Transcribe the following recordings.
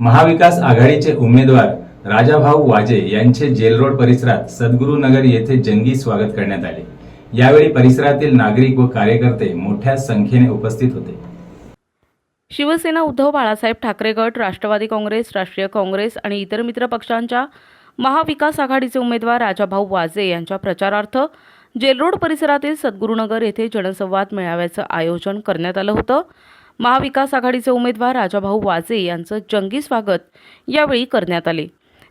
महाविकास आघाडीचे उमेदवार राजाभाऊ वाजे यांचे जेलरोड परिसरात सद्गुरुनगर येथे जंगी स्वागत करण्यात आले. यावेळी परिसरातील नागरिक व कार्यकर्ते मोठ्या संख्येने उपस्थित होते. शिवसेना उद्धव बाळासाहेब ठाकरे गट राष्ट्रवादी काँग्रेस राष्ट्रीय काँग्रेस आणि इतर मित्र पक्षांच्या महाविकास आघाडीचे उमेदवार राजाभाऊ वाजे यांच्या प्रचारार्थ जेलरोड परिसरातील सद्गुरुनगर येथे जनसंवाद मेळाव्याचं आयोजन करण्यात आलं होतं. महाविकास आघाडीचे उमेदवार राजाभाऊ वाजे यांचं जंगी स्वागत यावेळी करण्यात आले.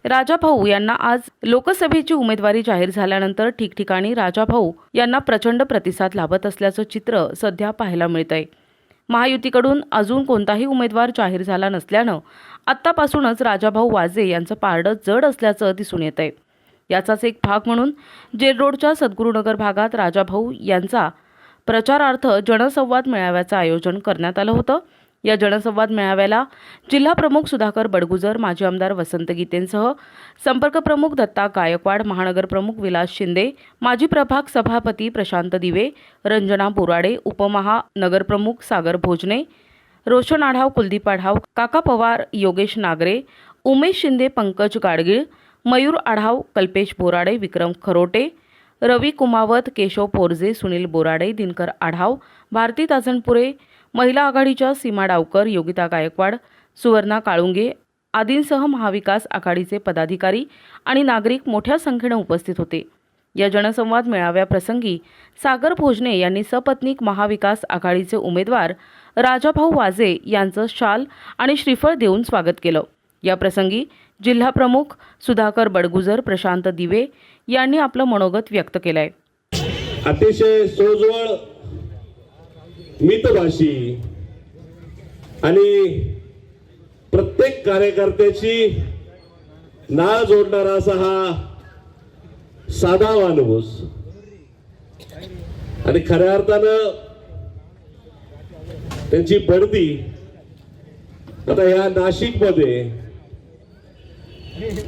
राजाभाऊ यांना आज लोकसभेची उमेदवारी जाहीर झाल्यानंतर ठिकठिकाणी राजाभाऊ यांना प्रचंड प्रतिसाद लाभत असल्याचं चित्र सध्या पाहायला मिळत आहे महायुतीकडून अजून कोणताही उमेदवार जाहीर झाला नसल्यानं आत्तापासूनच राजाभाऊ वाजे यांचं पारडं जड असल्याचं दिसून येत आहे याचाच एक भाग म्हणून जेल रोडच्या सद्गुरुनगर भागात राजाभाऊ यांचा प्रचारार्थ जनसंवाद मेळाव्याचं आयोजन करण्यात आलं होतं. या जनसंवाद मेळाव्याला जिल्हा प्रमुख सुधाकर बडगुजर माजी आमदार वसंत गीतेंसह संपर्क प्रमुख दत्ता गायकवाड महानगर प्रमुख विलास शिंदे माजी प्रभाग सभापती प्रशांत दिवे रंजना बोराडे उपमहानगरप्रमुख सागर भोजने रोशन आढाव कुलदीप आढाव काका पवार योगेश नागरे उमेश शिंदे पंकज गाडगीळ मयूर आढाव कल्पेश बोराडे विक्रम खरोटे रवी कुमावत केशव पोरजे सुनील बोराडे दिनकर आढाव भारती ताजणपुरे महिला आघाडीच्या सीमा डावकर योगिता गायकवाड सुवर्णा काळुंगे आदींसह महाविकास आघाडीचे पदाधिकारी आणि नागरिक मोठ्या संख्येनं उपस्थित होते. या जनसंवाद मेळाव्याप्रसंगी सागर भोजने यांनी सपत्नीक महाविकास आघाडीचे उमेदवार राजाभाऊ वाजे यांचं शाल आणि श्रीफळ देऊन स्वागत केलं. याप्रसंगी जिल्हा प्रमुख सुधाकर बडगुजर प्रशांत दिवे यांनी आपलं मनोगत व्यक्त केलं आहे अतिशय सोजवळ मितभाषी आणि प्रत्येक कार्यकर्त्याची नाळ जोडणारा असा हा साधा माणूस आणि खऱ्या अर्थानं त्यांची बढती आता या नाशिकमध्ये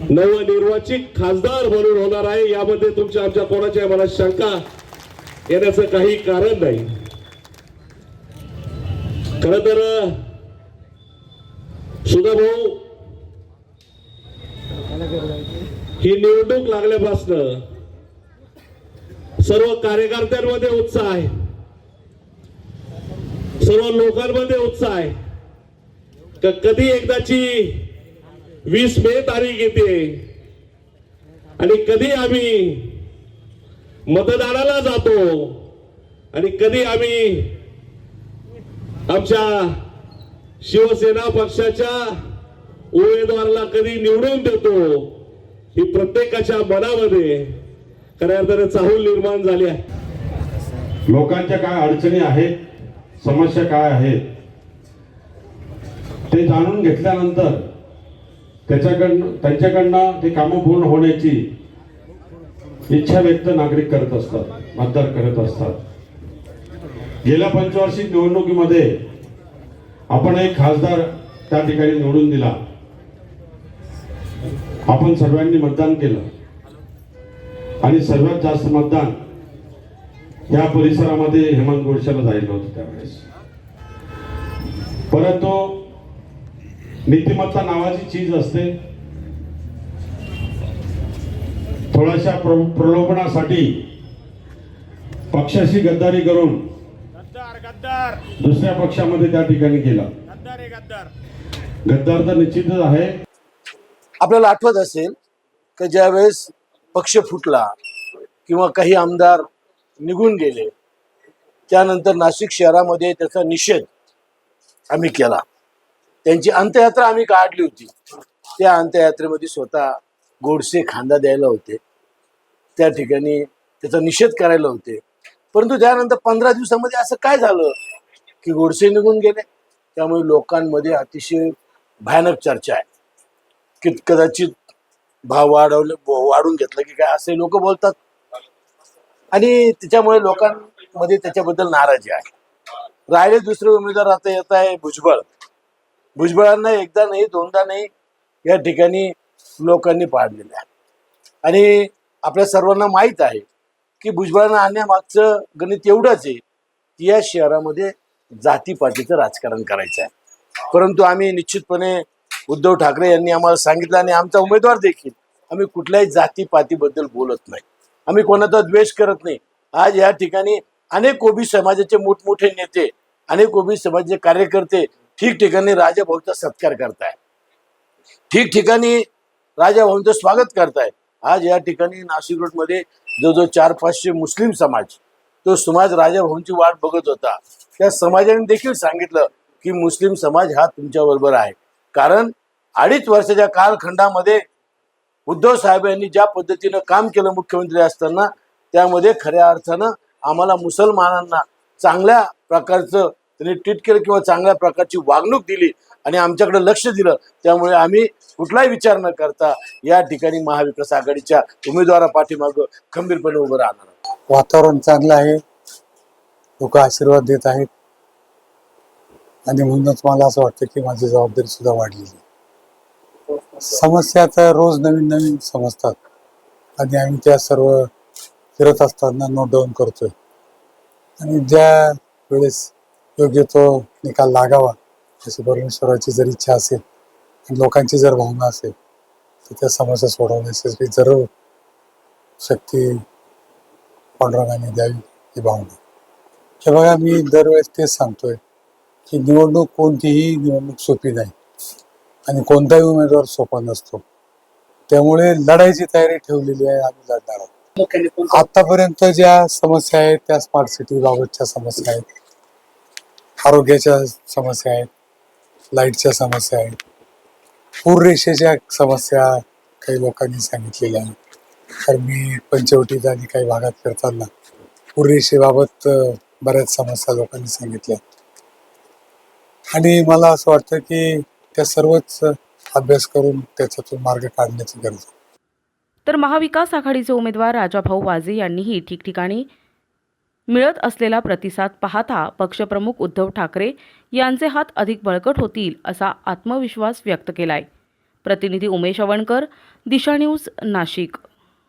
नवनिर्वाचित खासदार म्हणून होणार आहे. यामध्ये तुमच्या आमच्या कोणाच्या मला शंका येण्याचं काही कारण नाही. खर तर सुधा भाऊ ही निवडणूक लागल्यापासनं सर्व कार्यकर्त्यांमध्ये उत्साह आहे. सर्व लोकांमध्ये उत्साह आहे. कधी एकदाची वीस मे तारीख येते. आणि कधी आम्ही मतदानाला जातो आणि कधी आम्ही आमच्या शिवसेना पक्षाच्या उमेदवाराला कधी निवडून देतो ही प्रत्येकाच्या मनामध्ये खऱ्या अर्थाने चाहूल निर्माण झाली आहे. लोकांच्या काय अडचणी आहेत समस्या काय आहेत ते जाणून घेतल्यानंतर त्याच्याकडनं त्यांच्याकडनं ते कामं पूर्ण होण्याची इच्छा व्यक्त नागरिक करत असतात मतदार करत असतात. गेल्या पंचवार्षिक निवडणुकीमध्ये आपण एक खासदार त्या ठिकाणी निवडून दिला. आपण सर्वांनी मतदान केलं. आणि सर्वात जास्त मतदान या परिसरामध्ये हेमंत गोडशेला झालेलं होतं त्यावेळेस. परंतु नीतिमत्ता नावाची चीज असते. थोड्याशा प्र- प्रलोभनासाठी पक्षाशी गद्दारी करून गद्दार गद्दार. दुसऱ्या पक्षामध्ये त्या ठिकाणी गेला. गद्दार आहे गद्दार. गद्दार तर निश्चितच आहे. आपल्याला आठवत असेल की ज्यावेळेस पक्ष फुटला किंवा काही आमदार निघून गेले त्यानंतर नाशिक शहरामध्ये त्याचा निषेध आम्ही केला. त्यांची अंत्ययात्रा आम्ही काढली होती. त्या अंत्ययात्रेमध्ये स्वतः गोडसे खांदा द्यायला होते. त्या ठिकाणी त्याचा निषेध करायला होते. परंतु त्यानंतर पंधरा दिवसामध्ये असं काय झालं की गोडसे निघून गेले. त्यामुळे लोकांमध्ये अतिशय भयानक चर्चा आहे. की कदाचित भाव वाढवले वाढून घेतलं की काय असे लोक बोलतात. आणि त्याच्यामुळे लोकांमध्ये त्याच्याबद्दल नाराजी आहे. राहिले दुसरे उमेदवार आता येत आहे भुजबळ. भुजबळांना एकदा नाही दोनदा नाही या ठिकाणी लोकांनी पाडलेले आहे. आणि आपल्या सर्वांना माहीत आहे की भुजबळांना आणण्यामागचं गणित एवढंच आहे की या शहरामध्ये जातीपातीचं राजकारण करायचं आहे. परंतु आम्ही निश्चितपणे उद्धव ठाकरे यांनी आम्हाला सांगितलं आणि आमचा उमेदवार देखील आम्ही कुठल्याही जातीपातीबद्दल बोलत नाही. आम्ही कोणाचा द्वेष करत नाही. आज या ठिकाणी अनेक ओबी समाजाचे मोठमोठे नेते अनेक ओबी समाजाचे कार्यकर्ते ठिकठिकाणी राजाभाऊचा सत्कार करताय. ठिकठिकाणी राजाभाऊंचं स्वागत करताय. आज या ठिकाणी नाशिक रोडमध्ये जो जो चार पाचशे मुस्लिम समाज तो समाज राजाभाऊंची वाट बघत होता. त्या समाजाने देखील सांगितलं की मुस्लिम समाज हा तुमच्या बरोबर आहे. कारण अडीच वर्षाच्या कालखंडामध्ये उद्धव साहेब यांनी ज्या पद्धतीनं काम केलं मुख्यमंत्री असताना त्यामध्ये खऱ्या अर्थानं आम्हाला मुसलमानांना चांगल्या प्रकारचं त्यांनी ट्विट केलं किंवा चांगल्या प्रकारची वागणूक दिली आणि आमच्याकडे लक्ष दिलं त्यामुळे आम्ही कुठलाही विचार न करता या ठिकाणी महाविकास आघाडीच्या उमेदवारा पाठीमागं खंबीरपणे उभं राहणार वातावरण चांगलं आहे. लोक आशीर्वाद देत आहेत. आणि म्हणूनच मला असं वाटतं की माझी जबाबदारी सुद्धा वाढलेली आहे. समस्या तर रोज नवीन नवीन समजतात. आणि आम्ही त्या सर्व फिरत असताना नोट डाऊन करतोय. आणि ज्या वेळेस योग्य तो निकाल लागावा अशी परमेश्वराची जर इच्छा असेल आणि लोकांची जर भावना असेल तर त्या समस्या सोडवण्यासाठी जरूर शक्ती पांडुरंगाने द्यावी ही भावना. हे बघा मी दरवेळेस तेच सांगतोय की निवडणूक कोणतीही निवडणूक सोपी नाही आणि कोणताही उमेदवार सोपा नसतो. त्यामुळे लढायची तयारी ठेवलेली आहे आम्ही लढणार आहोत. आतापर्यंत ज्या समस्या आहेत त्या स्मार्ट सिटी बाबतच्या समस्या आहेत. आरोग्याच्या समस्या आहेत लाईटच्या समस्या आहेत पूररेषेच्या समस्या काही लोकांनी सांगितलेल्या आहेत. तर मी पंचवटीत आणि काही भागात फिरताना पूररेषेबाबत बऱ्याच समस्या लोकांनी सांगितल्या आणि मला असं वाटतं की त्या सर्वच अभ्यास करून त्याच्यातून मार्ग काढण्याची गरज आहे. तर महाविकास आघाडीचे उमेदवार राजाभाऊ वाजे यांनीही ठिकठिकाणी मिळत असलेला प्रतिसाद पाहता पक्षप्रमुख उद्धव ठाकरे यांचे हात अधिक बळकट होतील असा आत्मविश्वास व्यक्त केलाय. प्रतिनिधी उमेश अवणकर दिशा न्यूज नाशिक.